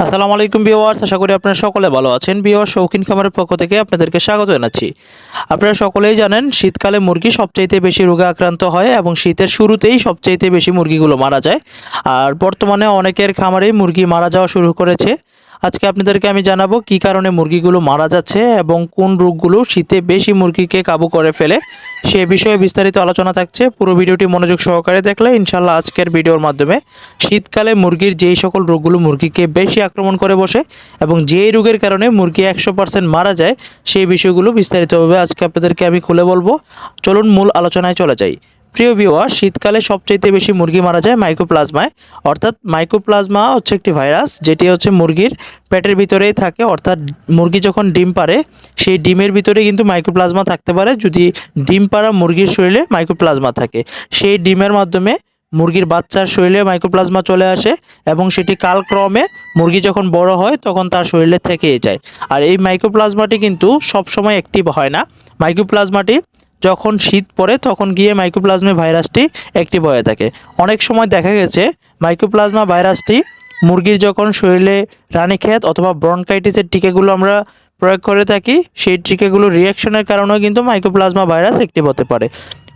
আসসালামু আলাইকুম বিওয়ার্স আশা করি আপনারা সকলে ভালো আছেন। বিওয়ার শৌখিন খামারের পক্ষ থেকে আপনাদেরকে স্বাগত জানাচ্ছি। আপনারা সকলেই জানেন, শীতকালে মুরগি সবচাইতে বেশি রোগে আক্রান্ত হয় এবং শীতের শুরুতেই সবচাইতে বেশি মুরগিগুলো মারা যায়। আর বর্তমানে অনেকের খামারেই মুরগি মারা যাওয়া শুরু করেছে। আজকে আপনাদেরকে আমি জানাব কি কারণে মুরগিগুলো মারা যাচ্ছে এবং কোন রোগগুলো শীতে বেশি মুরগিকে কাবু করে ফেলে। সে বিষয়ে বিস্তারিত আলোচনা থাকছে। পুরো ভিডিওটি মনোযোগ সহকারে দেখলে ইনশাল্লাহ আজকের ভিডিওর মাধ্যমে শীতকালে মুরগির যেই সকল রোগগুলো মুরগিকে বেশি আক্রমণ করে বসে এবং যেই রোগের কারণে মুরগি একশো পার্সেন্ট মারা যায়, সেই বিষয়গুলো বিস্তারিতভাবে আজকে আপনাদেরকে আমি খুলে বলব। চলুন মূল আলোচনায় চলে যাই। প্রিয় বিওয়ার শীতকালে সবচাইতে বেশি মুরগি মারা যায় মাইক্রোপ্লাজমায় অর্থাৎ মাইক্রোপ্লাজমা হচ্ছে একটি ভাইরাস যেটি হচ্ছে মুরগির পেটের ভিতরেই থাকে। অর্থাৎ মুরগি যখন ডিম পারে সেই ডিমের ভিতরে কিন্তু মাইক্রোপ্লাজমা থাকতে পারে। যদি ডিম পাড়া মুরগির শরীরে মাইক্রোপ্লাজমা থাকে, সেই ডিমের মাধ্যমে মুরগির বাচ্চার শরীরে মাইক্রোপ্লাজমা চলে আসে এবং সেটি কালক্রমে মুরগি যখন বড় হয়, তখন তার শরীরে থেকেই যায়। আর এই মাইক্রোপ্লাজমাটি কিন্তু সবসময় অ্যাক্টিভ হয় না। মাইক্রোপ্লাজমাটি যখন শীত পড়ে, তখন গিয়ে মাইক্রোপ্লাজমা ভাইরাসটি অ্যাক্টিভ হয়ে থাকে। অনেক সময় দেখা গেছে মাইক্রোপ্লাজমা ভাইরাসটি মুরগির যখন শরীরে রানীক্ষেত অথবা ব্রনকাইটিসের টিকাগুলো আমরা প্রয়োগ করে থাকি, সেই টিকাগুলো রিয়াকশনের কারণেও কিন্তু মাইক্রোপ্লাজমা ভাইরাস অ্যাক্টিভ হতে পারে।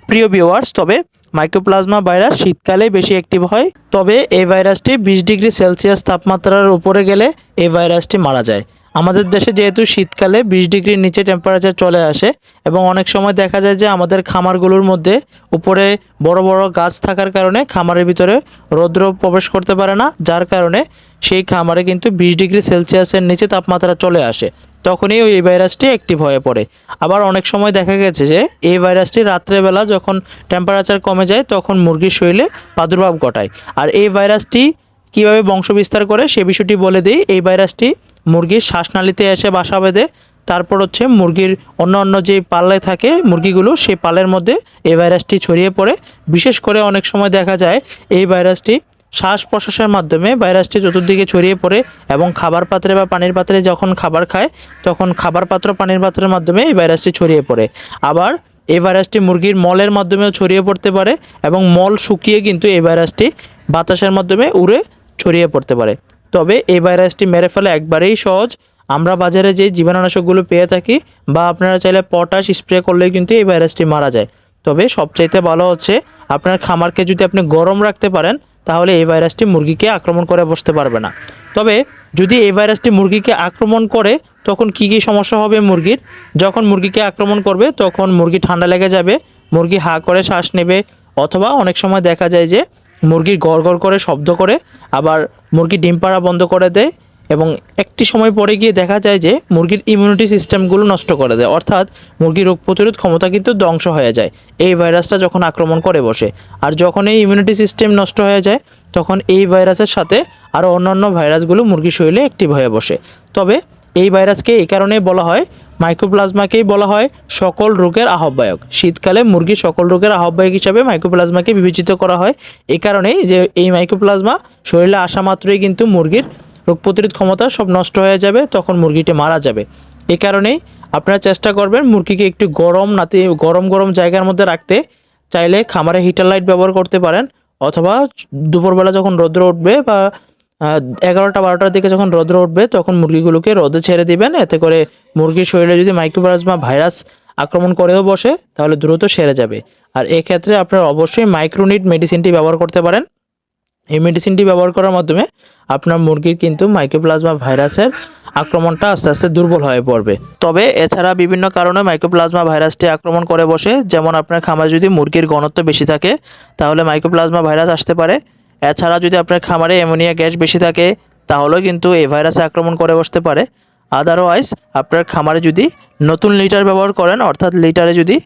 প্রিয় ভিউয়ার্স তবে মাইক্রোপ্লাজমা ভাইরাস শীতকালে বেশি অ্যাক্টিভ হয়, তবে এই ভাইরাসটি বিশ ডিগ্রি সেলসিয়াস তাপমাত্রার উপরে গেলে এই ভাইরাসটি মারা যায়। আমাদের দেশে যেহেতু শীতকালে বিশ ডিগ্রির নিচে টেম্পারেচার চলে আসে এবং অনেক সময় দেখা যায় যে আমাদের খামারগুলোর মধ্যে উপরে বড় বড় গাছ থাকার কারণে খামারের ভিতরে রৌদ্র প্রবেশ করতে পারে না, যার কারণে সেই খামারে কিন্তু বিশ ডিগ্রি সেলসিয়াসের নিচে তাপমাত্রা চলে আসে। তখনই ওই ভাইরাসটি অ্যাক্টিভ হয়ে পড়ে। আবার অনেক সময় দেখা গেছে যে এই ভাইরাসটি রাত্রেবেলা যখন টেম্পারেচার কমে যায়, তখন মুরগির শরীরে প্রাদুর্ভাব ঘটায়। আর এই ভাইরাসটি কীভাবে বংশবিস্তার করে সে বিষয়টি বলে দিই। এই ভাইরাসটি মুরগির শ্বাসনালীতে এসে বাসা বেঁধে, তারপর হচ্ছে মুরগির অন্য অন্য যে পাল্লে থাকে মুরগিগুলো, সেই পালের মধ্যে এই ভাইরাসটি ছড়িয়ে পড়ে। বিশেষ করে অনেক সময় দেখা যায় এই ভাইরাসটি শ্বাস প্রশ্বাসের মাধ্যমে ভাইরাসটি চতুর্দিকে ছড়িয়ে পড়ে এবং খাবার পাত্রে বা পানির পাত্রে যখন খাবার খায়, তখন খাবার পাত্র পানির পাত্রের মাধ্যমে এই ভাইরাসটি ছড়িয়ে পড়ে। আবার এই ভাইরাসটি মুরগির মলের মাধ্যমেও ছড়িয়ে পড়তে পারে এবং মল শুকিয়ে কিন্তু এই ভাইরাসটি বাতাসের মাধ্যমে উড়ে ছড়িয়ে পড়তে পারে। তবে এই ভাইরাসটি মেরে ফেলা একবারেই সহজ। আমরা বাজারে যে জীবাণুনাশকগুলো পেয়ে থাকি বা আপনারা চাইলে পটাশ স্প্রে করলেই কিন্তু এই ভাইরাসটি মারা যায়। তবে সবচাইতে ভালো হচ্ছে আপনার খামারকে যদি আপনি গরম রাখতে পারেন, তাহলে এই ভাইরাসটি মুরগিকে আক্রমণ করে বসতে পারবে না। তবে যদি এই ভাইরাসটি মুরগিকে আক্রমণ করে, তখন কি কি সমস্যা হবে মুরগির? যখন মুরগিকে আক্রমণ করবে, তখন মুরগি ঠান্ডা লেগে যাবে, মুরগি হা করে শ্বাস নেবে, অথবা অনেক সময় দেখা যায় যে মুরগির গড় গড় করে শব্দ করে, আবার মুরগি ডিম পাড়া বন্ধ করে দেয় এবং একটি সময় পরে গিয়ে দেখা যায় যে মুরগির ইমিউনিটি সিস্টেমগুলো নষ্ট করে দেয়। অর্থাৎ মুরগির রোগ প্রতিরোধ ক্ষমতা কিন্তু ধ্বংস হয়ে যায়। এই ভাইরাসটা যখন আক্রমণ করে বসে, আর যখন এই ইমিউনিটি সিস্টেম নষ্ট হয়ে যায়, তখন এই ভাইরাসের সাথে আরও অন্যান্য ভাইরাসগুলো মুরগির শরীরে অ্যাক্টিভ হয়ে বসে। তবে এই ভাইরাসকে এই কারণেই বলা হয় মাইক্রোপ্লাজমাকেই বলা হয় সকল রোগের আহ্বায়ক। শীতকালে মুরগির সকল রোগের আহ্বায়ক হিসাবে মাইক্রোপ্লাজমাকে বিবেচিত করা হয়। এই কারণেই যে এই মাইক্রোপ্লাজমা শরীরে আসা মাত্রই কিন্তু মুরগির রোগ প্রতিরোধ ক্ষমতা সব নষ্ট হয়ে যাবে, তখন মুরগিটি মারা যাবে। এই কারণেই আপনারা চেষ্টা করবেন মুরগিকে একটু গরম নাতে, গরম গরম জায়গার মধ্যে রাখতে। চাইলে খামারে হিটার লাইট ব্যবহার করতে পারেন, অথবা দুপুরবেলা যখন রৌদ্র উঠবে বা এগারোটা, বারোটার দিকে যখন রৌদ্র উঠবে, তখন মুরগিগুলোকে রোদে ছেড়ে দিবেন। এতে করে মুরগির শরীরে যদি মাইক্রোপ্লাজমা ভাইরাস আক্রমণ করেও বসে, তাহলে দ্রুত সেরে যাবে। আর এক্ষেত্রে আপনারা অবশ্যই মাইক্রোনিট মেডিসিনটি ব্যবহার করতে পারেন। এই মেডিসিনটি ব্যবহার করার মাধ্যমে আপনার মুরগির কিন্তু মাইক্রোপ্লাজমা ভাইরাসের আক্রমণটা আস্তে আস্তে দুর্বল হয়ে পড়বে। তবে এছাড়া বিভিন্ন কারণে মাইক্রোপ্লাজমা ভাইরাসটি আক্রমণ করে বসে, যেমন আপনার খামারে যদি মুরগির ঘনত্ব বেশি থাকে, তাহলে মাইক্রোপ্লাজমা ভাইরাস আসতে পারে। এছাড়া যদি আপনার খামারে অ্যামোনিয়া গ্যাস বেশি থাকে, তাহলেও কিন্তু এই ভাইরাসে আক্রমণ করে বসতে পারে। আদারওয়াইজ আপনার খামারে যদি নতুন লিটার ব্যবহার করেন, অর্থাৎ লিটারে যদি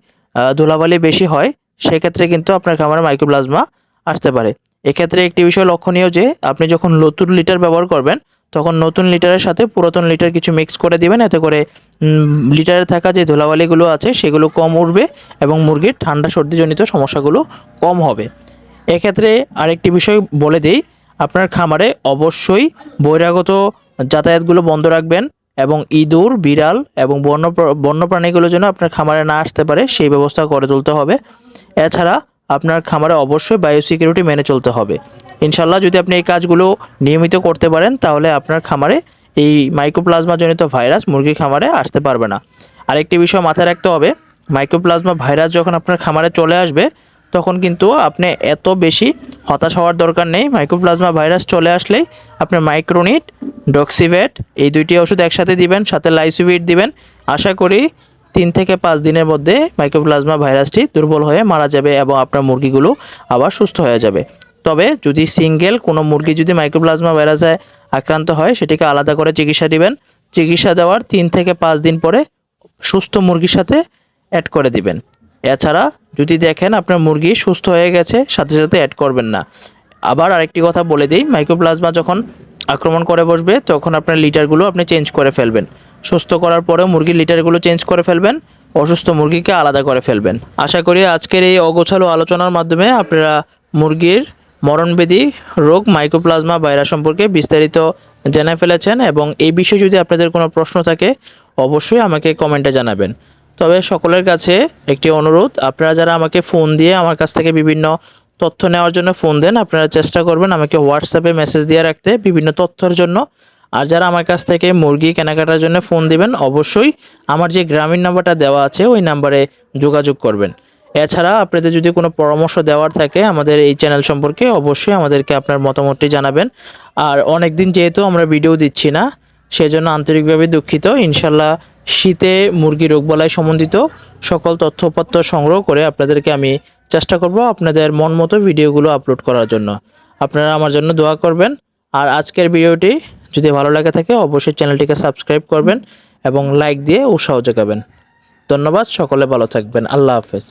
ধুলাবালি বেশি হয়, সেক্ষেত্রে কিন্তু আপনার খামারে মাইক্রোপ্লাজমা আসতে পারে। এক্ষেত্রে একটি বিষয় লক্ষণীয় যে, আপনি যখন নতুন লিটার ব্যবহার করবেন, তখন নতুন লিটারের সাথে পুরাতন লিটার কিছু মিক্স করে দিবেন। এতে করে লিটারে থাকা যে ধুলাবালিগুলো আছে, সেগুলো কম উঠবে এবং মুরগির ঠান্ডা সর্দিজনিত সমস্যাগুলো কম হবে। এক্ষেত্রে আরেকটি বিষয় বলে দিই, আপনার খামারে অবশ্যই বহিরাগত যাতায়াতগুলো বন্ধ রাখবেন এবং ইঁদুর, বিড়াল এবং বন্য বন্যপ্রাণীগুলো যেন আপনার খামারে না আসতে পারে, সেই ব্যবস্থা করে তুলতে হবে। এছাড়া আপনার খামারে অবশ্যই বায়োসিকিউরিটি মেনে চলতে হবে। ইনশাল্লাহ যদি আপনি এই কাজগুলো নিয়মিত করতে পারেন, তাহলে আপনার খামারে এই মাইক্রোপ্লাজমা জনিত ভাইরাস মুরগির খামারে আসতে পারবে না। আরেকটি বিষয় মাথায় রাখতে হবে মাইক্রোপ্লাজমা ভাইরাস যখন আপনার খামারে চলে আসবে তখন কিন্তু আপনি এত বেশি হতাশ হওয়ার দরকার নেই। মাইক্রোপ্লাজমা ভাইরাস চলে আসলেই আপনি মাইক্রোনিট ডক্সিভেট এই দুইটি ওষুধ একসাথে দিবেন, সাথে লাইসিভিট দিবেন। আশা করি তিন থেকে পাঁচ দিনের মধ্যে মাইক্রোপ্লাজমা ভাইরাসটি দুর্বল হয়ে মারা যাবে এবং আপনার মুরগিগুলো আবার সুস্থ হয়ে যাবে। তবে যদি সিঙ্গেল কোনো মুরগি যদি মাইক্রোপ্লাজমা ভাইরাসে আক্রান্ত হয়, সেটিকে আলাদা করে চিকিৎসা দিবেন। চিকিৎসা দেওয়ার তিন থেকে পাঁচ দিন পরে সুস্থ মুরগির সাথে অ্যাড করে দিবেন। এছাড়া যদি দেখেন আপনার মুরগি সুস্থ হয়ে গেছে, সাথে সাথে অ্যাড করবেন না। আবার আরেকটি কথা বলে দিই মাইক্রোপ্লাজমা যখন আক্রমণ করে বসবে, তখন আপনার লিটারগুলো আপনি চেঞ্জ করে ফেলবেন। সুস্থ করার পরেও মুরগির লিটারগুলো চেঞ্জ করে ফেলবেন, অসুস্থ মুরগিকে আলাদা করে ফেলবেন। আশা করি আজকের এই অগোছালো আলোচনার মাধ্যমে আপনারা মুরগির মরণবেদী রোগ মাইক্রোপ্লাজমা ভাইরাস সম্পর্কে বিস্তারিত জেনে ফেলেছেন এবং এই বিষয়ে যদি আপনাদের কোনো প্রশ্ন থাকে, অবশ্যই আমাকে কমেন্টে জানাবেন। তবে সকলের কাছে একটি অনুরোধ, আপনারা যারা আমাকে ফোন দিয়ে আমার কাছ থেকে বিভিন্ন তথ্য নেওয়ার জন্য ফোন দেন, আপনারা চেষ্টা করবেন আমাকে হোয়াটসঅ্যাপে মেসেজ দিয়ে রাখতে বিভিন্ন তথ্যের জন্য। আর যারা আমার কাছ থেকে মুরগি কেনাকাটার জন্য ফোন দিবেন, অবশ্যই আমার যে গ্রামীণ নাম্বারটা দেওয়া আছে, ওই নাম্বারে যোগাযোগ করবেন। এছাড়া আপনাদের যদি কোনো পরামর্শ দেওয়ার থাকে আমাদের এই চ্যানেল সম্পর্কে, অবশ্যই আমাদেরকে আপনার মতামতটি জানাবেন। আর অনেক দিন যেহেতু আমরা ভিডিও দিচ্ছি না, সেজন্য আন্তরিকভাবে দুঃখিত। ইনশাল্লাহ শীতে মুরগি রোগবালাই সম্বন্ধিত সকল তথ্যপত্র সংগ্রহ করে আপনাদেরকে আমি চেষ্টা করব আপনাদের মন মতো ভিডিওগুলো আপলোড করার জন্য। আপনারা আমার জন্য দোয়া করবেন। আর আজকের ভিডিওটি যদি ভালো লাগে থাকে, অবশ্যই চ্যানেলটিকে সাবস্ক্রাইব করবেন এবং লাইক দিয়ে উৎসাহ জাগাবেন ধন্যবাদ, সকলে ভালো থাকবেন। আল্লাহ হাফেজ।